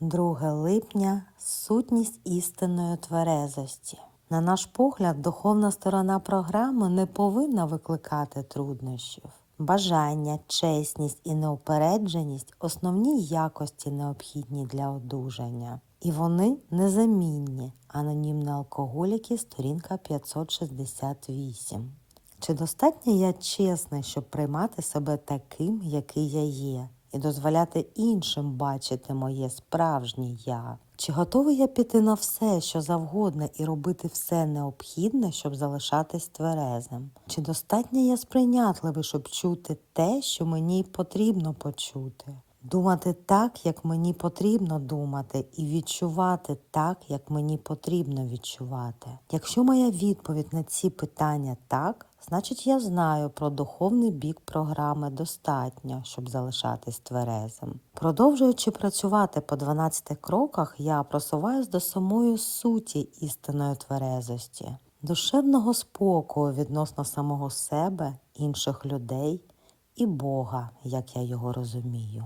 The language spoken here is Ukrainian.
2 липня сутність істинної тверезості. На наш погляд, духовна сторона програми не повинна викликати труднощів. Бажання, чесність і неупередженість основні якості необхідні для одужання. І вони незамінні. Анонімні алкоголіки, сторінка 568. Чи достатньо я чесний, щоб приймати себе таким, який я є, і дозволяти іншим бачити моє справжнє я? Чи готовий я піти на все, що завгодно, і робити все необхідне, щоб залишатись тверезим? Чи достатньо я сприйнятливий, щоб чути те, що мені потрібно почути? Думати так, як мені потрібно думати, і відчувати так, як мені потрібно відчувати. Якщо моя відповідь на ці питання так, значить я знаю про духовний бік програми достатньо, щоб залишатись тверезим. Продовжуючи працювати по 12 кроках, я просуваюсь до самої суті істинної тверезості, душевного спокою відносно самого себе, інших людей і Бога, як я його розумію.